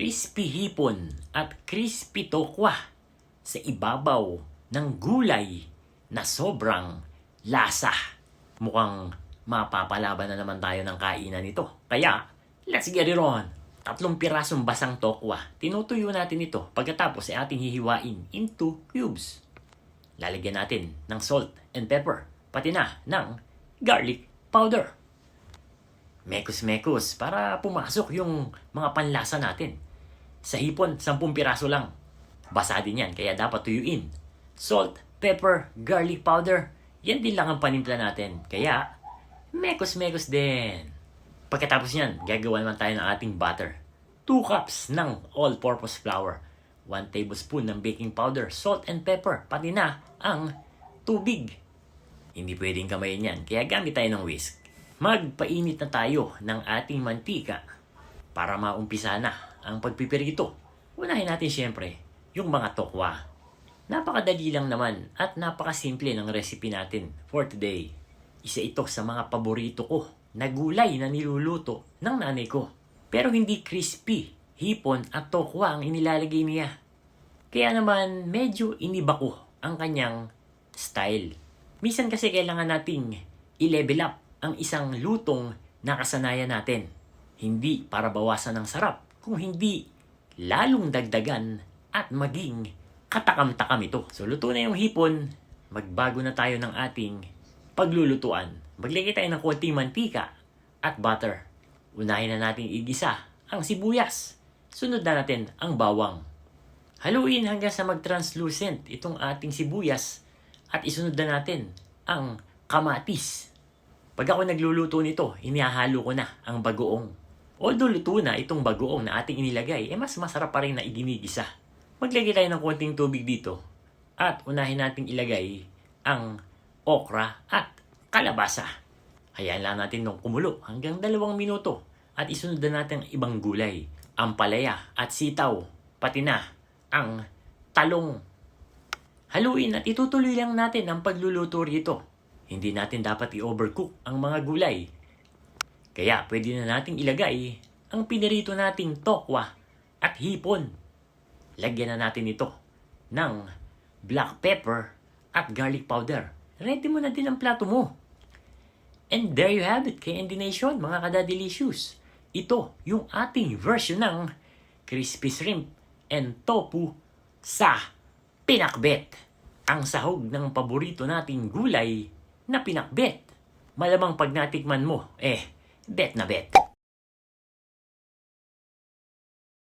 crispy hipon at crispy tokwa sa ibabaw ng gulay na sobrang lasa. Mukhang mapapalaban na naman tayo ng kainan nito. Kaya, let's get it on! Tatlong pirasong basang tokwa. Tinutuyo natin ito pagkatapos ay ating hihiwain into cubes. Lalagyan natin ng salt and pepper, pati na ng garlic powder. Mekos-mekos para pumasok yung mga panlasa natin. Sa hipon, 10 piraso lang. Basa din yan, kaya dapat tuyuin. Salt, pepper, garlic powder, yan din lang ang panimpla natin. Kaya, mekos-mekos din. Pagkatapos yan, gagawa naman tayo ng ating butter. 2 cups ng all-purpose flour. 1 tablespoon ng baking powder, salt and pepper, pati na ang tubig. Hindi pwedeng kamayin yan, kaya gamit tayo ng whisk. Magpainit na tayo ng ating mantika para maumpisa na ang pagpipirito. Unahin natin siyempre yung mga tokwa. Napakadali lang naman at napakasimple ng recipe natin for today. Isa ito sa mga paborito ko na gulay na niluluto ng nanay ko. Pero hindi crispy, hipon at tokwa ang inilalagay niya. Kaya naman medyo iniba ko ang kanyang style. Minsan kasi kailangan nating i-level up ang isang lutong nakasanayan natin. Hindi para bawasan ng sarap, kung hindi lalong dagdagan at maging katakam-takam ito. So luto na yung hipon, magbago na tayo ng ating paglulutuan. Maglagay tayo ng konting mantika at butter. Unahin na natin igisa ang sibuyas. Sunod na natin ang bawang. Haluin hanggang sa mag-translucent itong ating sibuyas at isunod na natin ang kamatis. Pag ako nagluluto nito, inihahalo ko na ang bagoong. Although luto na itong bagoong na ating inilagay, eh mas masarap pa rin na iginigisa. Maglagay tayo ng konting tubig dito at unahin nating ilagay ang okra at kalabasa. Hayaan lang natin nung kumulo hanggang dalawang minuto at isunod na natin ang ibang gulay, ang palaya at sitaw, pati na ang talong. Haluin at itutuloy lang natin ang pagluluto rito. Hindi natin dapat i-overcook ang mga gulay. Kaya pwede na nating ilagay ang pinirito nating tokwa at hipon. Lagyan na natin ito ng black pepper at garlic powder. Ready mo na din ang plato mo. And there you have it, KND Nation, mga kada-delicious. Ito yung ating version ng crispy shrimp and tofu sa pinakbet. Ang sahog ng paborito nating gulay na pinakbet. Malamang pag natikman mo, eh, bet na bet.